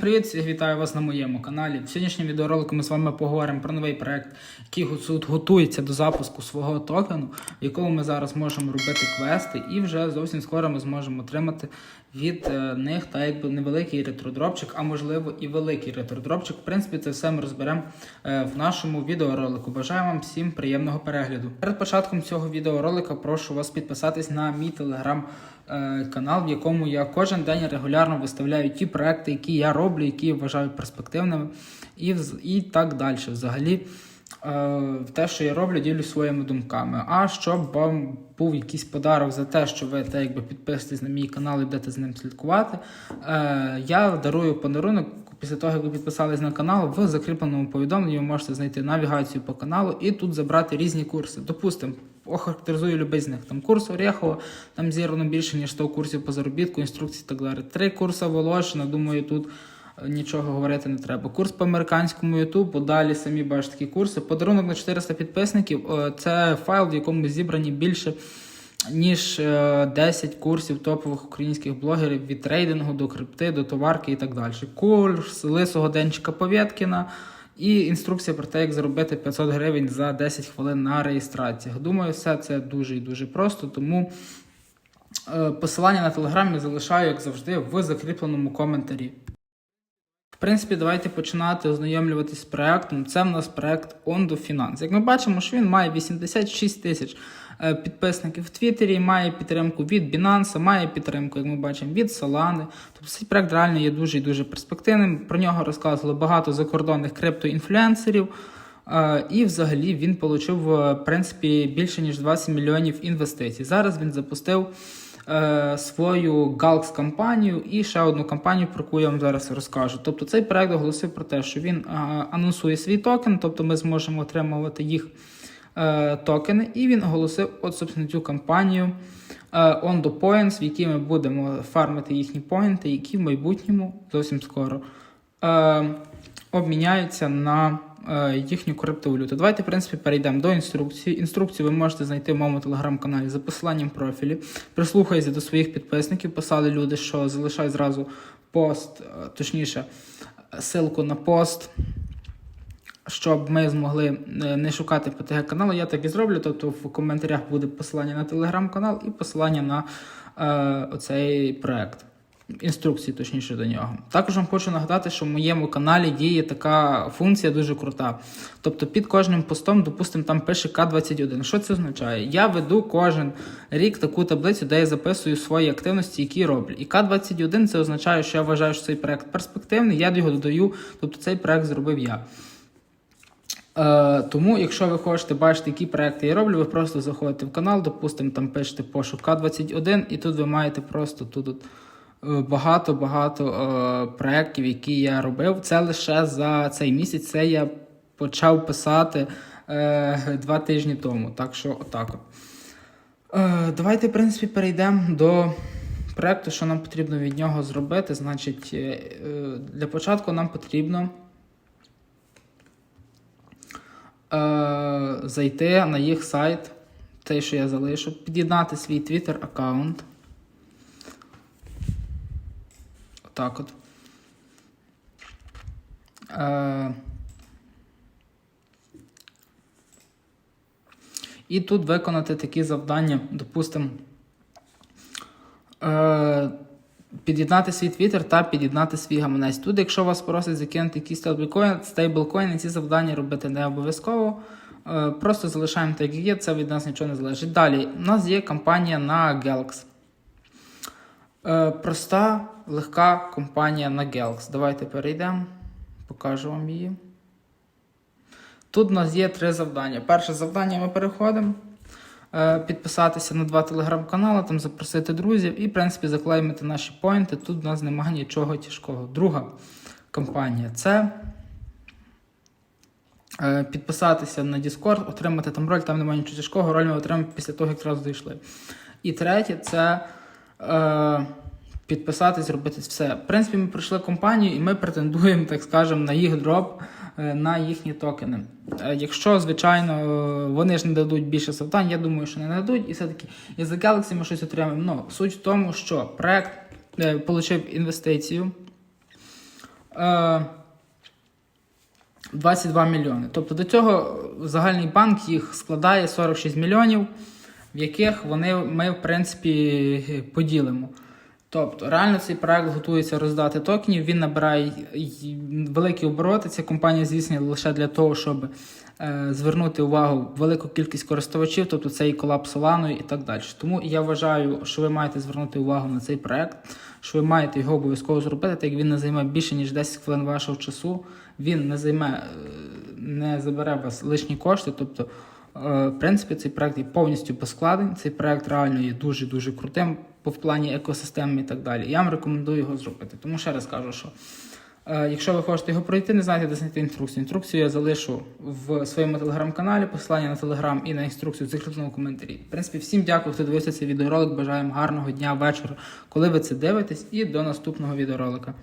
Привіт, вітаю вас на моєму каналі. В сьогоднішньому відеоролику ми з вами поговоримо про новий проект, який готується до запуску свого токену, в якому ми зараз можемо робити квести, і вже зовсім скоро ми зможемо отримати від е, них та якби невеликий ретродропчик, а можливо і великий ретродропчик. В принципі, це все ми розберемо е, в нашому відеоролику. Бажаю вам всім приємного перегляду. Перед початком цього відеоролика прошу вас підписатись на мій телеграм канал, в якому я кожен день регулярно виставляю ті проекти, які я роблю, які я вважаю перспективними, і, і так далі. Взагалі, е, те, що я роблю, ділюсь своїми думками. А щоб вам був якийсь подарок за те, що ви те, якби підписуєтесь на мій канал і будете з ним слідкувати, е, я дарую подарунок. Після того, як ви підписались на канал, в закріпленому повідомленні ви можете знайти навігацію по каналу і тут забрати різні курси. Допустимо, охарактеризую любий з них. Там курс Орехова, там зірвано більше, ніж 100 курсів по заробітку, інструкцій і так далі. Три курси Волошина, думаю, тут е, нічого говорити не треба. Курс по американському Ютубу, далі самі бачите такі курси. Подарунок на 400 підписників. е, Це файл, в якому зібрані більше ніж е, 10 курсів топових українських блогерів від трейдингу до крипти, до товарки і так далі. Курс лисого денчика Повєткіна і інструкція про те, як заробити 500 гривень за 10 хвилин на реєстраціях. Думаю, все це дуже і дуже просто, тому е, посилання на телеграм я залишаю, як завжди, в закріпленому коментарі. В принципі, давайте починати ознайомлюватись з проектом. Це в нас проект Ondo. Як ми бачимо, що він має 86 тисяч підписників в Твіттері, має підтримку від Binance, має підтримку, як ми бачимо, від Solana. Тобто цей проект реально є дуже і дуже перспективним. Про нього розказували багато закордонних криптоінфлюенсерів. Е, І взагалі він отримав в принципі більше ніж 20 мільйонів інвестицій. Зараз він запустив е, свою Galx компанію і ще одну компанію, про яку я вам зараз розкажу. Тобто цей проект оголосив про те, що він е, анонсує свій токен, тобто ми зможемо отримувати їх е, токени, і він оголосив от собственно цю компанію е, Points, в якій ми будемо фармити їхні поінти, які в майбутньому зовсім скоро е, обміняються на е, їхню криптовалюту. Давайте, в принципі, перейдемо до інструкції. Інструкцію ви можете знайти в моєму телеграм-каналі за посиланням профілі. Прислухайтеся до своїх підписників. Писали люди, що залишай зразу пост, точніше, ссылку на пост. Щоб ми змогли е, не шукати по ТГ каналу, я так і зроблю. Тобто в коментарях буде посилання на телеграм-канал і посилання на е, оцей проект. Інструкції, точніше, до нього. Також вам хочу нагадати, що в моєму каналі діє така функція дуже крута. Тобто під кожним постом, допустимо, там пише К21. Що це означає? Я веду кожен рік таку таблицю, де я записую свої активності, які роблю. І К21 це означає, що я вважаю, що цей проект перспективний, я його додаю, тобто цей проект зробив я. Е, тому, якщо ви хочете бачити, які проекти я роблю, ви просто заходите в канал, допустимо, там пишете пошук К21, і тут ви маєте просто тут е, багато-багато е, проєктів, які я робив. Це лише за цей місяць. Це я почав писати е, два тижні тому. Так що, отак. Е, давайте, в принципі, перейдемо до проекту, що нам потрібно від нього зробити. Значить, е, е, для початку нам потрібно. Е, зайти на їх сайт, той, що я залишу, під'єднати свій Twitter аккаунт. Отак от. Е, і тут виконати такі завдання, допустимо, е, під'єднати свій Twitter та під'єднати свій гаманець. Тут, якщо вас просять закинути якісь стейблкоїни, стейблкоїни, ці завдання робити не обов'язково. Е, Просто залишаємо так, як є, це від нас нічого не залежить. Далі, у нас є компанія на Galax. Е, Проста, легка компанія на Galax. Давайте перейдемо, покажу вам її. Тут у нас є три завдання. Перше завдання ми переходимо. Е, Підписатися на два телеграм-канали, там запросити друзів і, в принципі, заклеймити наші поінти. Тут в нас немає нічого тяжкого. Друга кампанія це е, підписатися на Discord, отримати там роль, там немає нічого тяжкого, роль ми отримаємо після того, як раз зайшли. І третє це е, підписатись, зробити все. В принципі, ми пройшли компанію і ми претендуємо, так скажемо, на їх дроп, е, на їхні токени. Е, Якщо, звичайно, вони ж не дадуть більше завдань, я думаю, що не дадуть. І все-таки і за Galaxy ми щось отримаємо. Ну, суть в тому, що проект е, отримав інвестицію. Е, 22 мільйони. Тобто до цього загальний банк їх складає 46 мільйонів, в яких вони ми, в принципі, поділимо. Тобто, реально цей проект готується роздати токенів, він набирає великі обороти. Ця компанія здійснює лише для того, щоб е, звернути увагу велику кількість користувачів, тобто це і колапс Solana і так далі. Тому я вважаю, що ви маєте звернути увагу на цей проект, що ви маєте його обов'язково зробити, так як він не займе більше ніж 10 хвилин вашого часу. Він не займе, е, не забере вас лишні кошти. Тобто, в принципі, цей проект є повністю безскладний. Цей проект реально є дуже дуже крутим в плані екосистеми і так далі. Я вам рекомендую його зробити. Тому ще раз кажу, що. Е, Якщо ви хочете його пройти, не знаєте, де знайти інструкцію. Інструкцію я залишу в своєму телеграм-каналі, посилання на телеграм і на інструкцію в закріпленому коментарі. В принципі, всім дякую, хто дивився цей відеоролик. Бажаємо гарного дня, вечора, коли ви це дивитесь, і до наступного відеоролика.